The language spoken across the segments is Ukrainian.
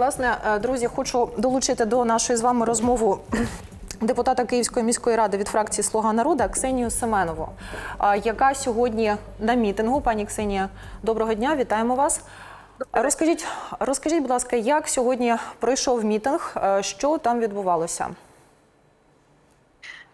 Власне, е, друзі, хочу долучити до нашої з вами розмови депутата Київської міської ради від фракції Слуга народу Ксенію Семенову, яка сьогодні на мітингу. Пані Ксенія, доброго дня, вітаємо вас. Розкажіть, розкажіть, будь ласка, як сьогодні пройшов мітинг, е, що там відбувалося?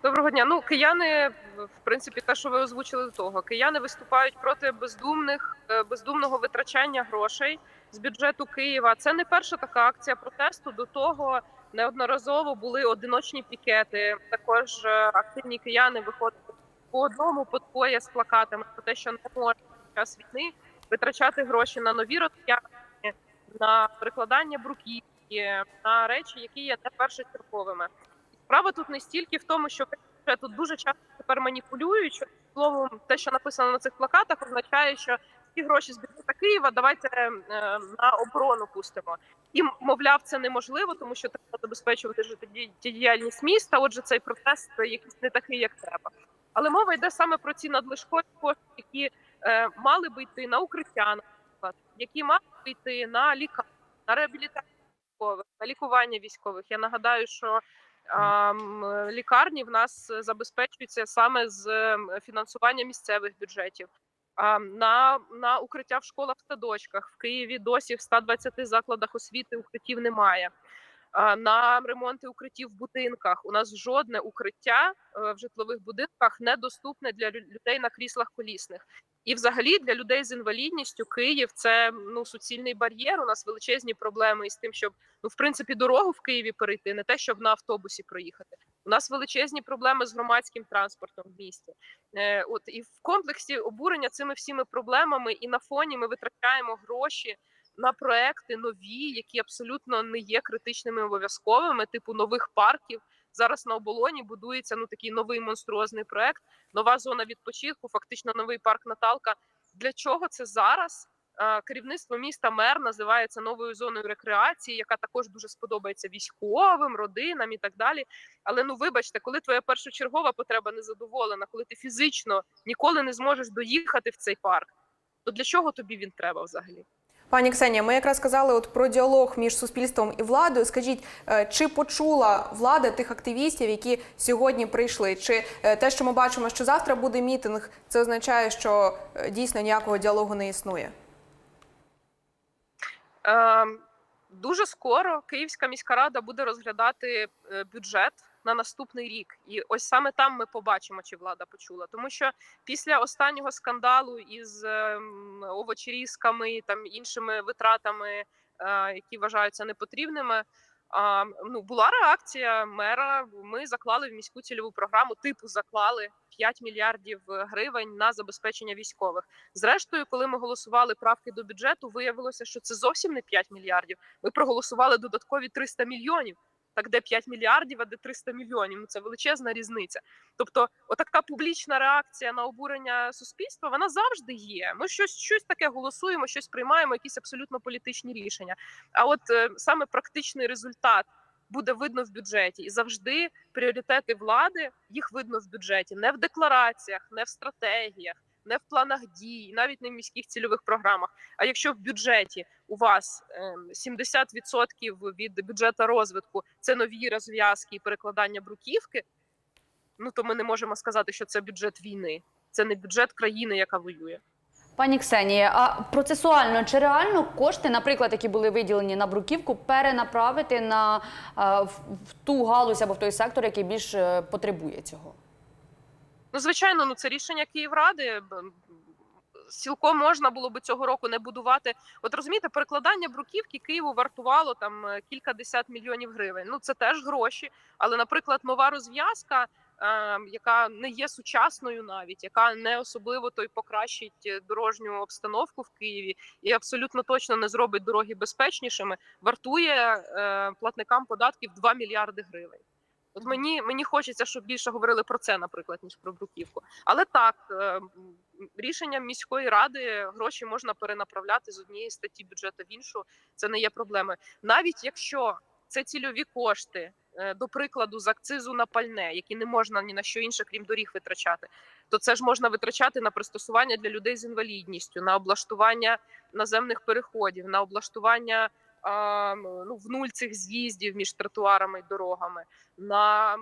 Доброго дня. Ну, кияни, в принципі, те, що ви озвучили до того, кияни виступають проти бездумних е, бездумного витрачання грошей з бюджету Києва. Це не перша така акція протесту. До того неодноразово були одиночні пікети. Також е, активні кияни виходили по одному по двоє з плакатами про те, що не можна під час війни витрачати гроші на нові розп'яти, на прикладання бруківки, на речі, які є не першочерговими. Справа тут не стільки в тому, що тут дуже часто тепер маніпулюють. Словом, те, що написано на цих плакатах, означає, що ці гроші з бюджету Києва давайте е, на оборону пустимо. І мовляв, це неможливо, тому що треба забезпечувати життєдіяльність міста. Отже, цей протест якийсь не такий, як треба. Але мова йде саме про ці надлишкові кошти, які е, мали би йти на укриття, наприклад, які мали би йти на лікарні, на реабілітацію військових, на лікування військових. Я нагадаю, що лікарні в нас забезпечуються саме з ем, фінансування місцевих бюджетів. На, на укриття в школах садочках в Києві досі в 120 закладах освіти укриттів немає. На ремонти укриттів в будинках у нас жодне укриття е, в житлових будинках недоступне для людей на кріслах колісних. І, взагалі, для людей з інвалідністю Київ це ну суцільний бар'єр. У нас величезні проблеми із тим, щоб ну, в принципі, дорогу в Києві перейти, не те, щоб на автобусі проїхати. У нас величезні проблеми з громадським транспортом в місті. Е, от і в комплексі обурення цими всіми проблемами, і на фоні ми витрачаємо гроші на проекти нові, які абсолютно не є критичними обов'язковими, типу нових парків. Зараз на оболоні будується ну такий новий монструозний проект, нова зона відпочинку, фактично новий парк Наталка. Для чого це зараз? Керівництво міста мер називає це новою зоною рекреації, яка також дуже сподобається військовим, родинам і так далі. Але ну вибачте, коли твоя першочергова потреба не задоволена, коли ти фізично ніколи не зможеш доїхати в цей парк, то для чого тобі він треба взагалі? Пані Ксенія, ми якраз казали от про діалог між суспільством і владою. Скажіть, е, чи почула влада тих активістів, які сьогодні прийшли? Чи е, те, що ми бачимо, що завтра буде мітинг, це означає, що е, дійсно ніякого діалогу не існує? Е, дуже скоро Київська міська рада буде розглядати бюджет на наступний рік, і ось саме там ми побачимо, чи влада почула. Тому що після останнього скандалу із ем, овочерізками там іншими витратами, е, які вважаються непотрібними. А, ну була реакція мера. Ми заклали в міську цільову програму. Типу заклали 5 мільярдів гривень на забезпечення військових. Зрештою, коли ми голосували правки до бюджету, виявилося, що це зовсім не 5 мільярдів. Ми проголосували додаткові 300 мільйонів. Так, де 5 мільярдів, а де 300 мільйонів. Ну це величезна різниця. Тобто, отака публічна реакція на обурення суспільства вона завжди є. Ми щось щось таке голосуємо, щось приймаємо, якісь абсолютно політичні рішення. А от е, саме практичний результат буде видно в бюджеті, і завжди пріоритети влади їх видно в бюджеті, не в деклараціях, не в стратегіях, не в планах дій, навіть не в міських цільових програмах. А якщо в бюджеті у вас ем, 70% від бюджету розвитку це нові розв'язки і перекладання бруківки, ну то ми не можемо сказати, що це бюджет війни, це не бюджет країни, яка воює. Пані Ксенія, а процесуально чи реально кошти, наприклад, які були виділені на бруківку, перенаправити на в, в ту галузь або в той сектор, який більш е, потребує цього? Ну, звичайно, ну це рішення Київради. Цілком можна було би цього року не будувати. От розумієте, перекладання бруківки Києву вартувало там е, кілька десят мільйонів гривень. Ну це теж гроші. Але, наприклад, нова розв'язка, е, яка не є сучасною, навіть яка не особливо той покращить е, дорожню обстановку в Києві і абсолютно точно не зробить дороги безпечнішими, вартує е, платникам податків 2 мільярди гривень. От мені мені хочеться, щоб більше говорили про це, наприклад, ніж про бруківку. Але так е, рішенням міської ради гроші можна перенаправляти з однієї статті бюджету в іншу. Це не є проблемою. Навіть якщо це цільові кошти, е, до прикладу, з акцизу на пальне, які не можна ні на що інше, крім доріг, витрачати, то це ж можна витрачати на пристосування для людей з інвалідністю, на облаштування наземних переходів, на облаштування ну, в нуль цих з'їздів між тротуарами і дорогами, на е,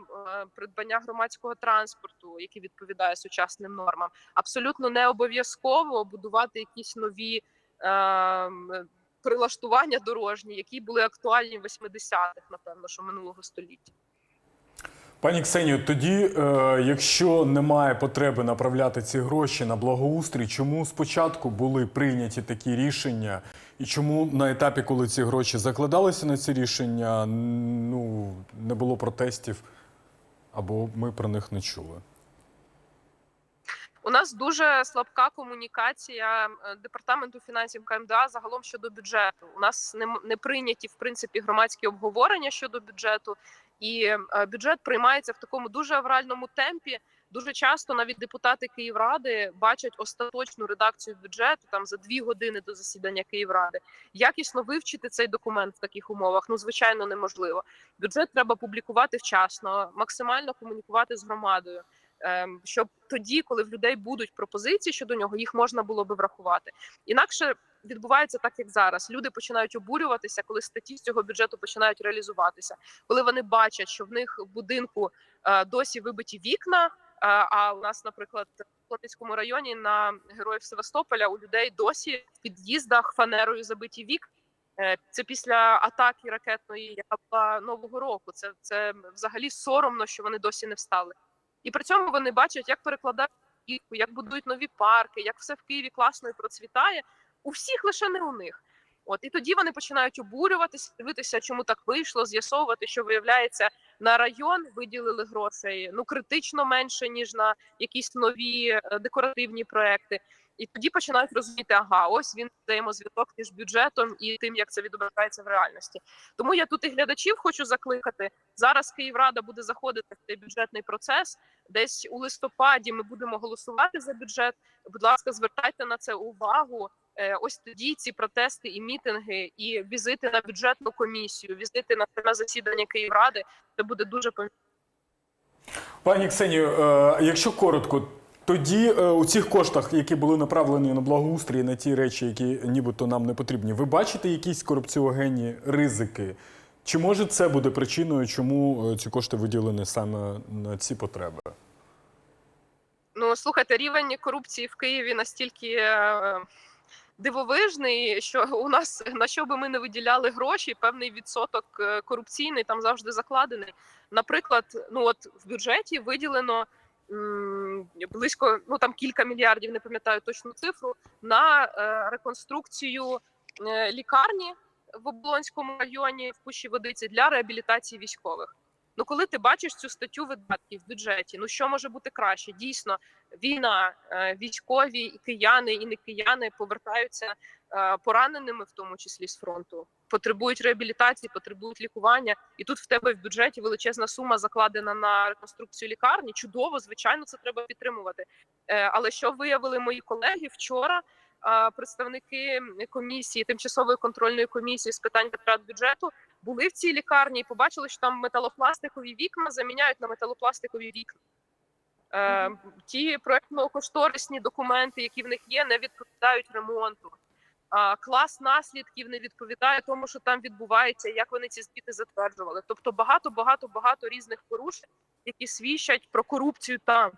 придбання громадського транспорту, який відповідає сучасним нормам. Абсолютно не обов'язково будувати якісь нові е, прилаштування дорожні, які були актуальні в 80-х, напевно, що минулого століття. Пані Ксенію, тоді, е, якщо немає потреби направляти ці гроші на благоустрій, чому спочатку були прийняті такі рішення, і чому на етапі, коли ці гроші закладалися на ці рішення, ну не було протестів або ми про них не чули? У нас дуже слабка комунікація департаменту фінансів КМДА загалом щодо бюджету. У нас не, не прийняті в принципі громадські обговорення щодо бюджету, і е, бюджет приймається в такому дуже авральному темпі. Дуже часто навіть депутати Київради бачать остаточну редакцію бюджету там за дві години до засідання Київради. Якісно вивчити цей документ в таких умовах ну звичайно неможливо. Бюджет треба публікувати вчасно, максимально комунікувати з громадою щоб тоді, коли в людей будуть пропозиції щодо нього, їх можна було би врахувати. Інакше відбувається так, як зараз. Люди починають обурюватися, коли статті з цього бюджету починають реалізуватися, коли вони бачать, що в них в будинку е, досі вибиті вікна. е, А у нас, наприклад, в Плотницькому районі на героїв Севастополя у людей досі в під'їздах фанерою забиті вікна. Е, Це після атаки ракетної, яка була нового року. Це, це взагалі соромно, що вони досі не встали. І при цьому вони бачать, як перекладають дітку, як будують нові парки, як все в Києві класно і процвітає. У всіх лише не у них. От і тоді вони починають обурюватися, дивитися, чому так вийшло, з'ясовувати, що виявляється на район виділили грошей ну критично менше ніж на якісь нові е, декоративні проекти. І тоді починають розуміти, ага, ось він взаємозв'язок між бюджетом і тим, як це відображається в реальності. Тому я тут і глядачів хочу закликати. Зараз Київрада буде заходити в цей бюджетний процес. Десь у листопаді ми будемо голосувати за бюджет. Будь ласка, звертайте на це увагу. Е, Ось тоді ці протести і мітинги, і візити на бюджетну комісію, візити на саме засідання Київради. Це буде дуже помітно. Пані Ксенію, е, якщо коротко, тоді е, у цих коштах, які були направлені на благоустрій, на ті речі, які нібито нам не потрібні, ви бачите якісь корупціогенні ризики? Чи може це буде причиною, чому е, ці кошти виділені саме на ці потреби? Ну слухайте, рівень корупції в Києві настільки е, дивовижний, що у нас на що би ми не виділяли гроші, певний відсоток корупційний там завжди закладений. Наприклад, ну от в бюджеті виділено близько ну там кілька мільярдів, не пам'ятаю точну цифру, на е, реконструкцію е, лікарні в Оболонському районі в Пущі Водиці для реабілітації військових. Ну, коли ти бачиш цю статтю видатків в бюджеті, ну що може бути краще? Дійсно, війна, е, військові і кияни, і не кияни повертаються пораненими, в тому числі з фронту, потребують реабілітації, потребують лікування. І тут в тебе в бюджеті величезна сума закладена на реконструкцію лікарні. Чудово, звичайно, це треба підтримувати. Е, Але що виявили мої колеги вчора? Представники комісії, тимчасової контрольної комісії з питань витрат бюджету були в цій лікарні і побачили, що там металопластикові вікна заміняють на металопластикові вікна. Е, ті проектно-кошторисні документи, які в них є, не відповідають ремонту. Клас наслідків не відповідає тому, що там відбувається, як вони ці звіти затверджували. Тобто багато, багато, багато різних порушень, які свідчать про корупцію там.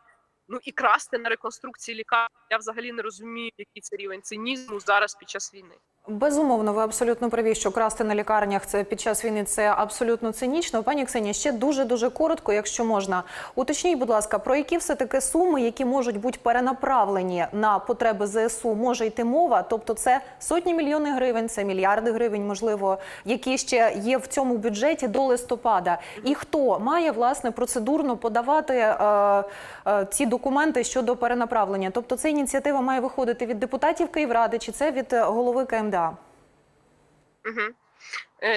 Ну і красти на реконструкції лікарні. Я взагалі не розумію, який це рівень цинізму зараз під час війни. Безумовно, ви абсолютно праві, що красти на лікарнях це під час війни це абсолютно цинічно. Пані Ксенія, ще дуже дуже коротко, якщо можна. Уточніть, будь ласка, про які все таки суми, які можуть бути перенаправлені на потреби ЗСУ, може йти мова? Тобто, це сотні мільйонів гривень, це мільярди гривень, можливо, які ще є в цьому бюджеті до листопада. І хто має власне процедурно подавати е, е, ці документи щодо перенаправлення? Тобто, ця ініціатива має виходити від депутатів Київради чи це від е, голови КМДА? Угу.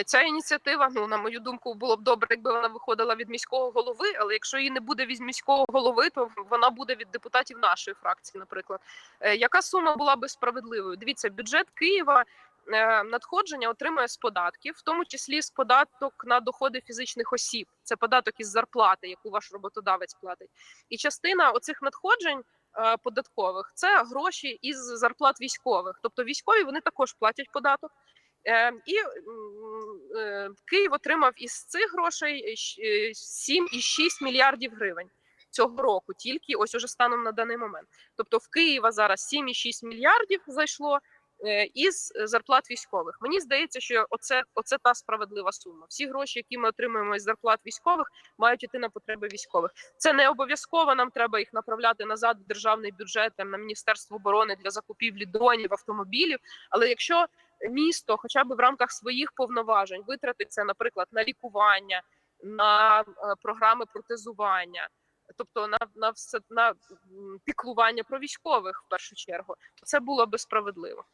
Ця ініціатива, ну на мою думку, було б добре, якби вона виходила від міського голови. Але якщо її не буде від міського голови, то вона буде від депутатів нашої фракції. Наприклад, Е, яка сума була би справедливою? Дивіться, бюджет Києва е, надходження отримує з податків, в тому числі з податок на доходи фізичних осіб. Це податок із зарплати, яку ваш роботодавець платить. І частина оцих надходжень. Е, Податкових. Це гроші із зарплат військових, тобто військові вони також платять податок, Е, І е, Київ отримав із цих грошей щ- е, 7,6 мільярдів гривень цього року, тільки ось уже станом на даний момент. Тобто в Києва зараз 7,6 мільярдів зайшло із зарплат військових. Мені здається, що оце, оце та справедлива сума. Всі гроші, які ми отримуємо із зарплат військових, мають іти на потреби військових. Це не обов'язково. Нам треба їх направляти назад в державний бюджет там, на міністерство оборони для закупівлі дронів, автомобілів. Але якщо місто, хоча б в рамках своїх повноважень, витратиться, наприклад, на лікування, на е, програми протезування. Тобто на, на все на піклування про військових в першу чергу, це було би справедливо.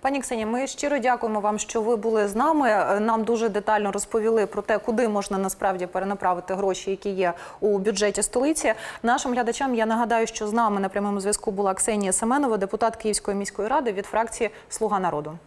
Пані Ксенія, ми щиро дякуємо вам, що ви були з нами. Е, Нам дуже детально розповіли про те, куди можна насправді перенаправити гроші, які є у бюджеті столиці. Нашим глядачам я нагадаю, що з нами на прямому зв'язку була Ксенія Семенова, депутат Київської міської ради від фракції Слуга народу.